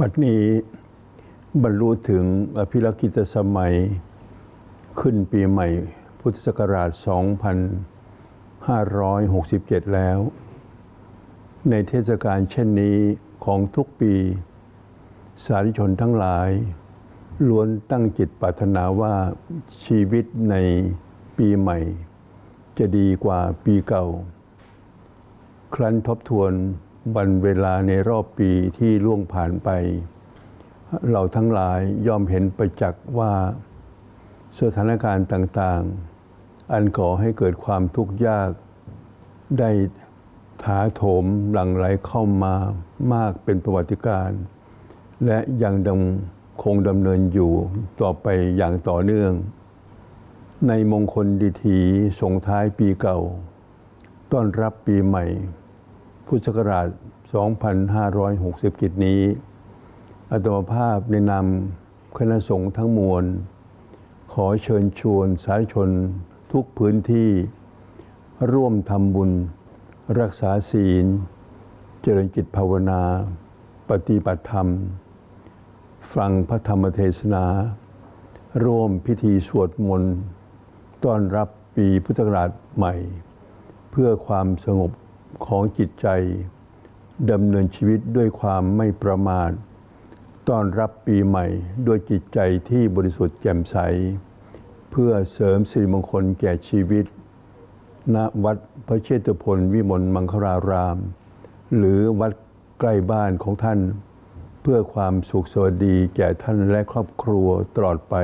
บัดนี้บรรลุถึงอภิรกิตสมัยขึ้นปีใหม่พุทธศักราช 2567 แล้ว ในเทศกาลเช่นนี้ของทุกปี สาธุชนทั้งหลาย ล้วนตั้งจิตปรารถนาว่าชีวิตในปีใหม่ จะดีกว่าปีเก่า ครั้นทบทวน วันเวลาในรอบปีที่ล่วงผ่านไป เราทั้งหลายย่อมเห็นประจักษ์ว่าสถานการณ์ต่างๆ อันก่อให้เกิดความทุกข์ยาก ได้ถาโถมหลั่งไหลเข้ามามากเป็นประวัติการ และยังดำคงดำเนินอยู่ต่อไปอย่างต่อเนื่อง ในมงคลดีถีส่งท้ายปีเก่า ต้อนรับปีใหม่ พุทธศักราช 2560 กิจนี้ อัตมภาพในนามคณะสงฆ์ทั้งมวล ขอเชิญชวนสาธุชนทุกพื้นที่ ร่วมทำบุญ รักษาศีล เจริญจิตภาวนา ปฏิบัติธรรม ฟังพระธรรมเทศนา ร่วมพิธีสวดมนต์ ต้อนรับปีพุทธศักราชใหม่ เพื่อความสงบ ของจิตใจดำเนินชีวิตด้วยความไม่ประมาท ต้อนรับปีใหม่ด้วยจิตใจที่บริสุทธิ์แจ่มใส เพื่อเสริมสิริมงคลแก่ชีวิต ณ วัดพระเชตุพนวิมลมังคลาราม หรือวัดใกล้บ้านของท่าน เพื่อความสุขสวัสดีแก่ท่านและครอบครัวตลอดไป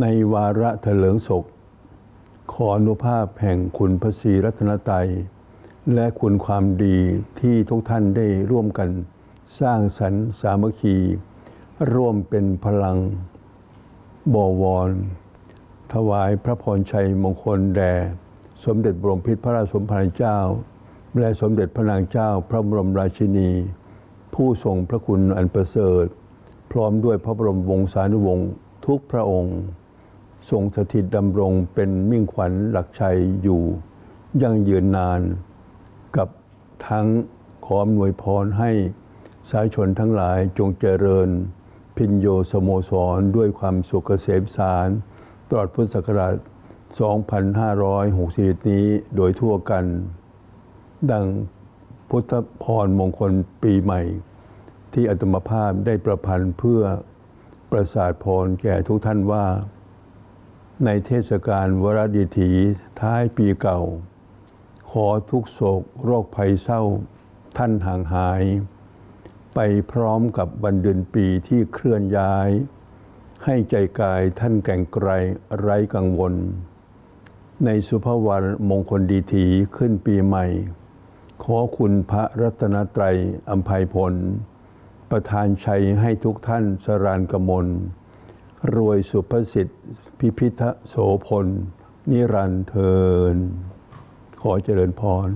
ในวาระเถลิงศกขออนุภาพแห่งคุณพระศรีรัตนตรัย และคุณความดีที่ทุกท่านได้ร่วมกัน สร้างสรรค์สามัคคี ร่วมเป็นพลังบวร ถวายพระพรชัยมงคลแด่สมเด็จบรมพิตรพระราชสมภารเจ้า และสมเด็จพระนางเจ้าพระบรมราชินี ผู้ทรงพระคุณอันประเสริฐ พร้อมด้วยพระบรมวงศานุวงศ์ทุกพระองค์ ทรงสถิตดำรงเป็นมิ่งขวัญหลักชัยอยู่ยั่งยืนนาน ทั้งขออำนวยพรให้สายชนทั้งหลายจงเจริญ พินโยสโมสรด้วยความสุขเกษมสารตลอดพุทธศักราช 2560 นี้โดยทั่วกัน ดังพุทธพรมงคลปีใหม่ ที่อัตมภาพได้ประพันธ์เพื่อประสาทพรแก่ทุกท่านว่า ในเทศกาลวรดีถีท้ายปีเก่า ขอทุกโศกโรคภัยเศร้า ท่านห่างหาย ไปพร้อมกับวันเดือนปีที่เคลื่อนย้าย ให้ใจกายท่านแก่งไกรไร้กังวล ในสุภวันมงคลดีถีขึ้นปีใหม่ ขอคุณพระรัตนตรัยอัมภัยผล ประทานชัยให้ทุกท่านสรานกมล รวยสุภสิทธิ์ พิพิธโสพล นิรันเทิน ขอเจริญพร